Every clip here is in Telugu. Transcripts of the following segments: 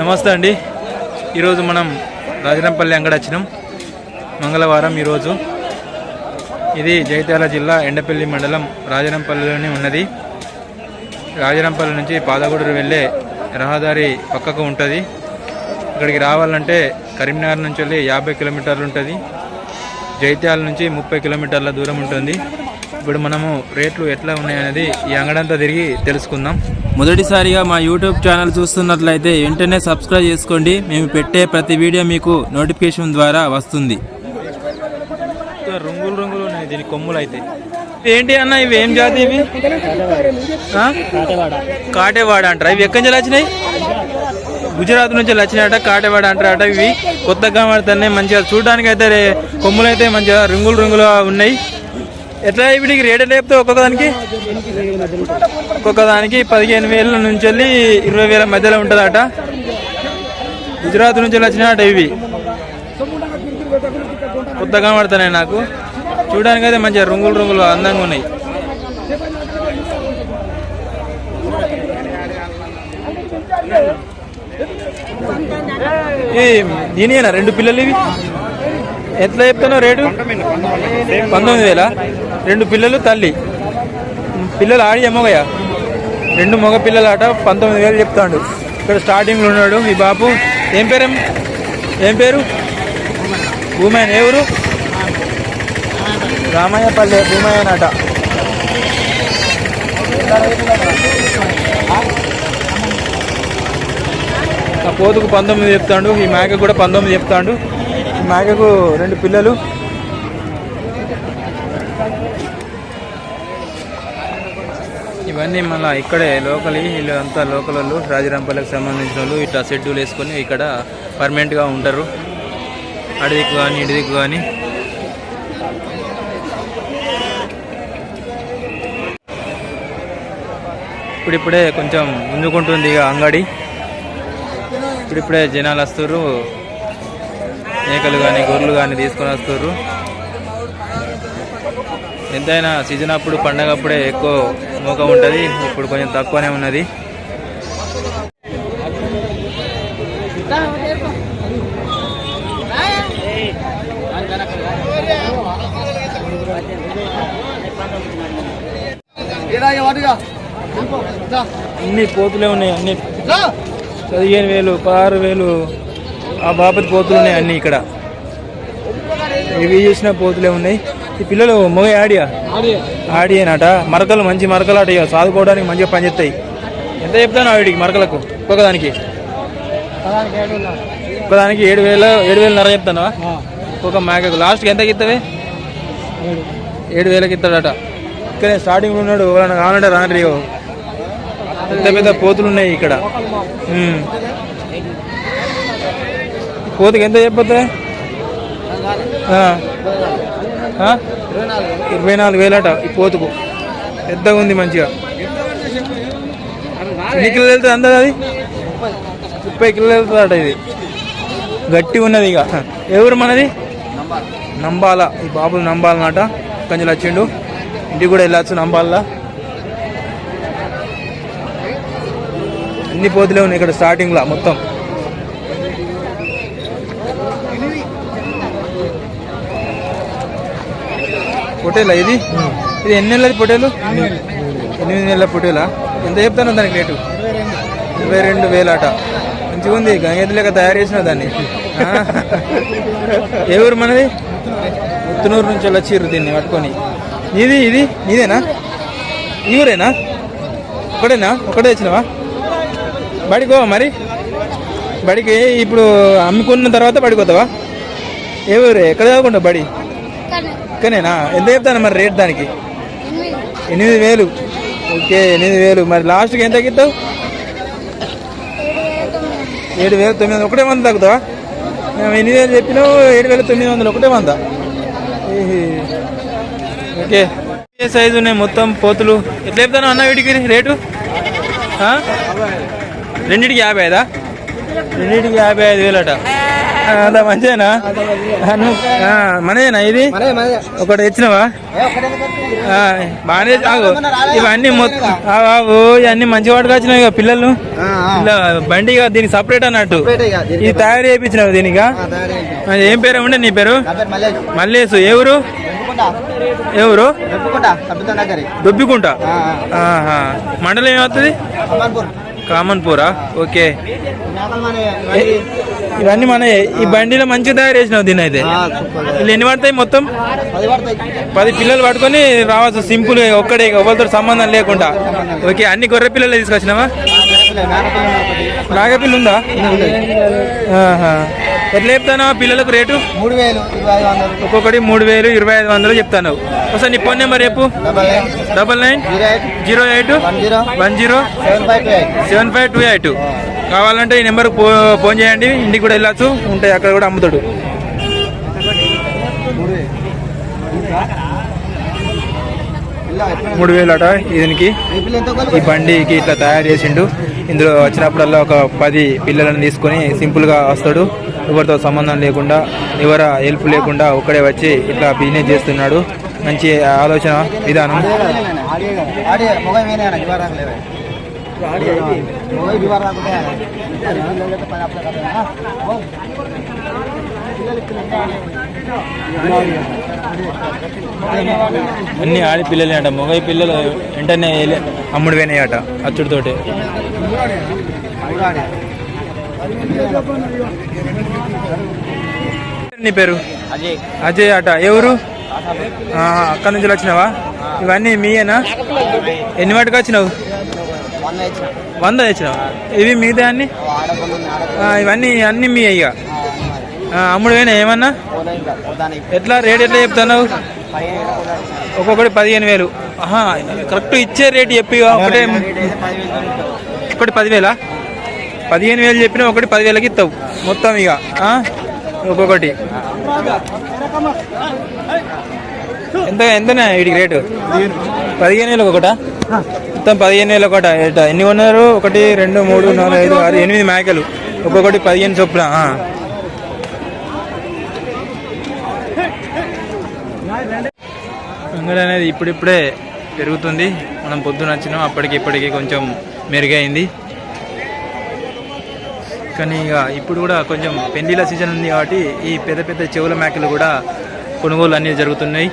నమస్తే అండి. ఈరోజు మనం రాజరంపల్లి అంగడి వచ్చినాం మంగళవారం ఈరోజు. ఇది జగిత్యాల జిల్లా ఎండపల్లి మండలం రాజరంపల్లిలోనే ఉన్నది. రాజరంపల్లి నుంచి పాదగూడూరు వెళ్ళే రహదారి పక్కకు ఉంటుంది. ఇక్కడికి రావాలంటే కరీంనగర్ నుంచి వెళ్ళి యాభై కిలోమీటర్లు ఉంటుంది. జైత్యాల నుంచి ముప్పై కిలోమీటర్ల దూరం ఉంటుంది. ఇప్పుడు మనము రేట్లు ఎట్లా ఉన్నాయనేది ఈ అంగడంతా తిరిగి తెలుసుకుందాం. మొదటిసారిగా మా యూట్యూబ్ ఛానల్ చూస్తున్నట్లయితే వెంటనే సబ్స్క్రైబ్ చేసుకోండి. మేము పెట్టే ప్రతి వీడియో మీకు నోటిఫికేషన్ ద్వారా వస్తుంది. రంగులు రంగులు ఉన్నాయి దీని కొమ్ములు అయితే. ఏంటి అన్న ఇవి ఏం జాతి ఇవి? కాటేవాడ అంటారా? ఇవి ఎక్కడి నుంచి వచ్చినాయి? గుజరాత్ నుంచి వచ్చినాయట కాటేవాడ అంటారట ఇవి. కొత్తగా పడుతున్నాయి మంచిగా చూడడానికి అయితే కొమ్ములు అయితే మంచిగా రింగులు రింగులు ఉన్నాయి. ఎట్లా వీటికి రేట్ ఎట్లా చెప్తే ఒక్కొక్క దానికి? ఒక్కొక్క దానికి పదిహేను వేల నుంచి వెళ్ళి ఇరవై వేల మధ్యలో ఉంటుందట. గుజరాత్ నుంచి వచ్చినాయట ఇవి. కొత్తగా పడుతున్నాయి నాకు. చూడడానికి అయితే మంచిగా రంగులు రంగులు అందంగా ఉన్నాయి. ఈ దీనియేనా? రెండు పిల్లలు ఇవి? ఎట్లా చెప్తున్నావు రేటు? పంతొమ్మిది వేల? రెండు పిల్లలు తల్లి. పిల్లలు ఆడి మొగయా రెండు మగ పిల్లలు ఆట పంతొమ్మిది వేలు చెప్తాడు. ఇక్కడ స్టార్టింగ్లో ఉన్నాడు ఈ బాపు. ఏం పేరు? ఏం పేరు? భూమాయన్ ఎవరు రామయ్య రామయ్యపల్లె భూమయ్యన్ నాట ఆ పోతుకు పంతొమ్మిది చెప్తాడు. ఈ మేక కూడా పంతొమ్మిది చెప్తాడు. మేకకు రెండు పిల్లలు. ఇవన్నీ మళ్ళీ ఇక్కడే లోకల్ వీళ్ళు అంతా లోకల్ వాళ్ళు రాజరాంపల్లికి సంబంధించిన వాళ్ళు ఇట్లా షెడ్యూల్ వేసుకొని ఇక్కడ పర్మనెంట్గా ఉంటారు. అడిదికు కానీ ఇడిదికు కానీ ఇప్పుడిప్పుడే కొంచెం ముందుకుంటుంది ఇక అంగడి. ఇప్పుడిప్పుడే జనాలు వస్తారు మేకలు కానీ గొర్రెలు కానీ తీసుకొని వస్తారు. ఎంతైనా సీజన్ అప్పుడు పండగ అప్పుడే ఎక్కువ మోక ఉంటుంది. ఇప్పుడు కొంచెం తక్కువనే ఉన్నది. అన్ని పోతులే ఉన్నాయి అన్ని. పదిహేను వేలు పదహారు వేలు. ఆ బాపతి పోతులు ఉన్నాయి అన్ని ఇక్కడ. ఇవి చూసిన పోతులే ఉన్నాయి. ఈ పిల్లలు మొగ ఆడియా? ఆడియేనట. మరకలు మంచి మరకలు అట ఇక సాదుకోవడానికి మంచిగా పనిచేస్తాయి ఎంత చెప్తాను వీడికి మరకలకు? ఒక్కొక్కదానికి? ఒక్కదానికి ఏడు వేలు ఏడు వేలు నర చెప్తానా ఒక్కొక్క మేకకు. లాస్ట్కి ఎంత ఇస్తావే ఏడు. వేలకి ఇస్తాడట. ఇక్కడే స్టార్టింగ్ ఉన్నాడు. ఎవరైనా కావాలంటే. పెద్ద పెద్ద పోతులు ఉన్నాయి ఇక్కడ. కోతికి ఎంత చెప్పొద్దా ఇరవై నాలుగు వేలట ఈ పోతుకు పెద్దగా ఉంది మంచిగా. ఎన్ని కిలోలు వెళ్తుంది అందదు అది? ముప్పై కిలోలు వెళ్తుంది అట ఇది. గట్టి ఉన్నది ఇక. ఎవరు మనది? నంబాల. ఈ బాబు నంబాలన్నట కొంచెం వచ్చిండు. ఇంటికి కూడా వెళ్ళచ్చు నంబాల అన్ని పోతులే ఉన్నాయి ఇక్కడ స్టార్టింగ్లో మొత్తం. పొటేలా ఇది? ఇది ఎన్ని నెలలది పొటేలు? ఎనిమిది నెలల పొటేలా? ఎంత చెప్తాను దానికి రేటు? ఇరవై రెండు వేలాట. మంచిగా ఉంది గంగేది లెక్క తయారు చేసిన దాన్ని. ఏ ఊరు మనది? ముత్తునూరు నుంచి వచ్చిర్రు దీన్ని పట్టుకొని. ఇది ఇది? నీదేనా? ఈ ఊరేనా? ఒకటేనా? ఒకటే వచ్చినవా బడికో మరి? బడికి ఇప్పుడు అమ్ముకున్న తర్వాత బడికి పోతావా? ఏ ఊరే? ఎక్కడ చదువుకుంటావు బడి? ఇక్కడనేనా ఎంత చెప్తాను మరి రేట్ దానికి? ఎనిమిది వేలు. ఓకే ఎనిమిది వేలు. మరి లాస్ట్కి ఎంత తగ్గిస్తావు ఏడు వేలు తొమ్మిది వందలు. ఒకటే వంద తగ్గుతావా? మేము ఎనిమిది వేలు చెప్పినావు ఏడు వేల తొమ్మిది వందలు. ఒకటే వంద ఓకే. ఏ సైజు ఉన్నాయి మొత్తం పోతులు? ఎట్లా చెప్తాను అన్న వీటికి రేటు? రెండింటికి యాభై ఐదా? రెండింటికి యాభై ఐదు వేలట. అంత మంచిదేనా మనదేనా ఇది? ఒకటి తెచ్చినావా? బాగానే ఆగు. ఇవన్నీ మొత్తం ఆగు. ఇవన్నీ మంచి వాటికి వచ్చినాయి ఇక పిల్లలు. ఇలా బండి దీనికి సపరేట్ అన్నట్టు. ఇది తయారు చేయించినావు దీనిక ఏం పేరు? ఉండే నీ పేరు? మల్లేసు ఏ ఊరు? ఊరు దొబ్బికుంట. మండలం ఏమవుతుంది? కామన్పూరా? ఓకే. ఇవన్నీ మన ఈ బండిలో మంచిగా తయారు చేసినావు దీన్ని అయితే. వీళ్ళు ఎన్ని పడతాయి మొత్తం? పది పిల్లలు పట్టుకొని రావచ్చు. సింపుల్ ఒక్కడే ఎవరితో సంబంధం లేకుండా. ఓకే అన్ని గొర్రె పిల్లలు తీసుకొచ్చినావా? నాగపిల్ల ఉందా. ఎట్లా చెప్తానా? పిల్లలకు రేటు? మూడు వేలు ఒక్కొక్కటి మూడు వేలు ఇరవై ఐదు వందలు చెప్తాను ఒకసారి నీ ఫోన్ నెంబర్ చెప్పు. Double nine. Zero eight. One zero. One zero. Seven five two eight. కావాలంటే ఈ నెంబర్కి ఫో ఫోన్ చేయండి. ఇంటికి కూడా వెళ్ళచ్చు. ఉంటాయి. అక్కడ కూడా అమ్ముతాడు. మూడు వేలు అట దీనికి ఈ బండికి ఇట్లా తయారు చేసిండు. ఇందులో వచ్చినప్పుడల్లా ఒక పది పిల్లలను తీసుకొని సింపుల్గా వస్తాడు. ఎవరితో సంబంధం లేకుండా ఎవర హెల్ప్ లేకుండా ఒక్కడే వచ్చి ఇట్లా బిజినెస్ చేస్తున్నాడు. మంచి ఆలోచన విధానం. అన్ని ఆడపిల్లలే అట మొగై పిల్లలు వెంటనే అమ్ముడు పోయినాయి అట అచ్చుడితోటి. నీ పేరు? అజయ్ అట. ఎవరు అక్కడ అక్కడి నుంచి వచ్చినావా? ఇవన్నీ మీయేనా? ఎన్ని వాటికి వచ్చినావు? వంద తెచ్చినావు? ఇవి మిగతా అన్ని? ఇవన్నీ అన్ని మీ ఇక ఆ, అమ్ముడు పోయినా ఏమన్నా? ఎట్లా రేట్ ఎట్లా చెప్తున్నావు? ఒక్కొక్కటి పదిహేను వేలు. కరెక్ట్ ఇచ్చే రేట్ చెప్పి ఒకటే ఒకటి పదివేలా? పదిహేను వేలు చెప్పినా ఒకటి పదివేలకి ఇస్తావు. మొత్తం ఇక ఒక్కొక్కటి ఎంత ఎంతనా వీటికి రేటు? పదిహేను వేలు ఒకట? మొత్తం పదిహేను వేలు ఒకట? ఎట్ట? ఎన్ని ఉన్నారు ఒకటి రెండు మూడు నాలుగు ఐదు ఆరు ఎనిమిది మేకలు. ఒక్కొక్కటి పదిహేను చొప్పున అంగడి అనేది ఇప్పుడిప్పుడే పెరుగుతుంది. మనం పొద్దున వచ్చినాం అప్పటికి ఇప్పటికి కొంచెం మెరుగైంది. కానీ ఇక ఇప్పుడు కూడా కొంచెం పెళ్ళిళ్ళ సీజన్ ఉంది కాబట్టి ఈ పెద్ద పెద్ద చెవుల మేకలు కూడా కొనుగోలు అనేవి జరుగుతున్నాయి.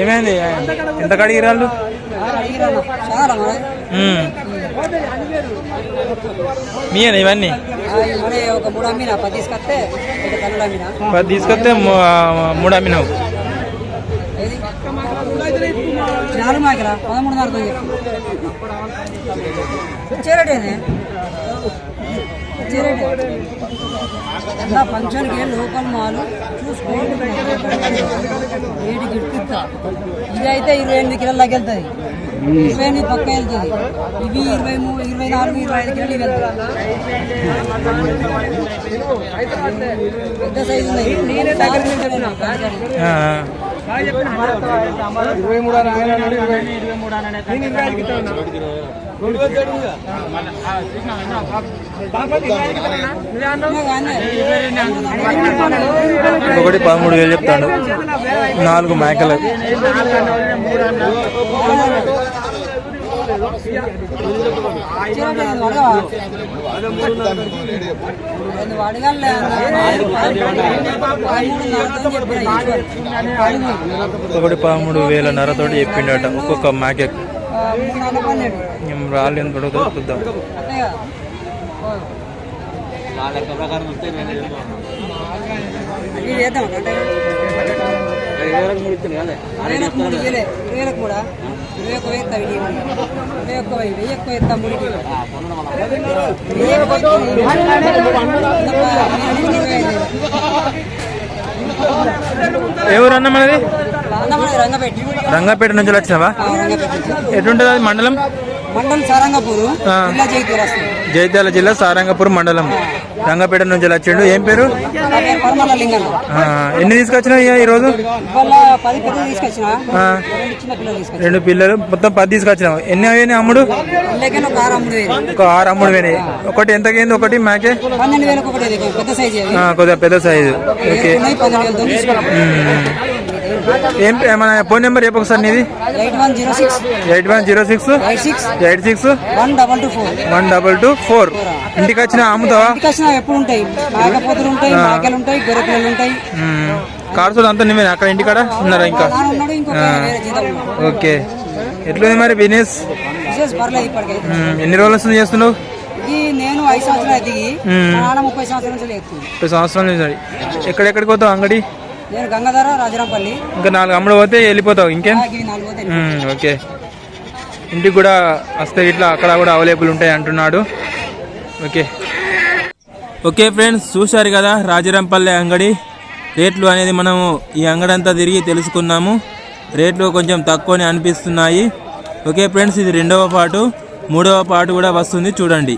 ఏమైంది? ఎంత కడిగిరాళ్ళు మీయేనా ఇవన్నీ? ఒక పది తీసుకొస్తే ఒక కన్నులు అమ్మినా పది తీసుకొస్తే మూడు అమ్మినావు ఏది నాలుగు ఫంక్షన్కి లోకల్ మాలు? చూసుకోండి రేటు గిట్టుతా ఇది ఇరవై ఎనిమిది కిలోల దాకా వెళ్తుంది. ఇరవై ఎనిమిది పక్క వెళ్తుంది. ఇవి ఇరవై మూడు ఇరవై నాలుగు ఇరవై ఐదు కిలోలు ఇవి వెళ్తాయి. పెద్ద సైజు ఉన్నాయి. ఆ, ఇరవై మూడు అని ఇరవై మూడు అని ఒకటి పదమూడు వేలు చెప్తాడు. నాలుగు మేకలు. ఒకటి పదమూడు వేల నరతోటి చెప్పిండట ఒక్కొక్క మ్యాకెక్ రాళ్ళు ఎంత పడుతుందో చూద్దాం వేలకు మూడు ఇయ్యలే వేలకు కూడా ఇరవై ఒక్క వేస్తా ఇరవై ఒక్క వెయ్యి వెయ్యి ఎక్కువ వేస్తా మూడుకి వెయ్యి ఎక్కువ ఎవరు అన్న మనది రంగాపేట నుంచి. వచ్చినావా ఎటుంటుంది అది మండలం? మండలం సారంగపూర్. జిల్లా జైతూర్ వస్తుంది. జైత్యాల జిల్లా సారంగపూర్ మండలం. రంగపేట నుంచి వచ్చిండు. ఏం పేరు? ఎన్ని తీసుకొచ్చినావు ఈరోజు? రెండు పిల్లలు. మొత్తం పది తీసుకొచ్చినావు. ఎన్ని అయ్యాయి అమ్ముడు? ఒక ఆరు అమ్ముడు పోయినాయి. ఒకటి ఎంతకైంది? ఒకటి మాకే? కొద్దిగా పెద్ద సైజు. ఓకే. ఏం మన ఫోన్ నెంబర్ చెప్పు ఒకసారి నీది. Eight one zero six. Eight one zero six. One double two four. ఇంటికి వచ్చిన అమ్ముతావా? ఎప్పుడు ఉంటాయి ఉంటాయి. కార్సులు అంతా నువ్వే అక్కడ ఇంటికాడ ఉన్నారా ఇంకా? ఓకే. ఎట్లుంది మరి బిజినెస్. ఎన్ని రోజుల నుంచి చేస్తున్నావు? ఇది నేను ఐదు సంవత్సరాలు దిగి ముప్పై సంవత్సరాల నుంచి. ఎక్కడెక్కడికి పోతావు అంగడి? నేను గంగాధర రాజరాంపల్లి. ఇంకా నాలుగు అమ్ముడు పోతే వెళ్ళిపోతావు ఇంకేం? నాలుగు పోతే ఓకే. ఇంటికి కూడా వస్తే ఇట్లా అక్కడ కూడా అవైలబుల్ ఉంటాయి అంటున్నాడు. ఓకే. ఓకే ఫ్రెండ్స్ చూశారు కదా రాజరంపల్లె అంగడి? రేట్లు అనేది మనము ఈ అంగడి అంతా తిరిగి తెలుసుకున్నాము. రేట్లు కొంచెం తక్కువనే అనిపిస్తున్నాయి. ఓకే ఫ్రెండ్స్ ఇది రెండవ పాటు మూడవ పాటు కూడా వస్తుంది. చూడండి.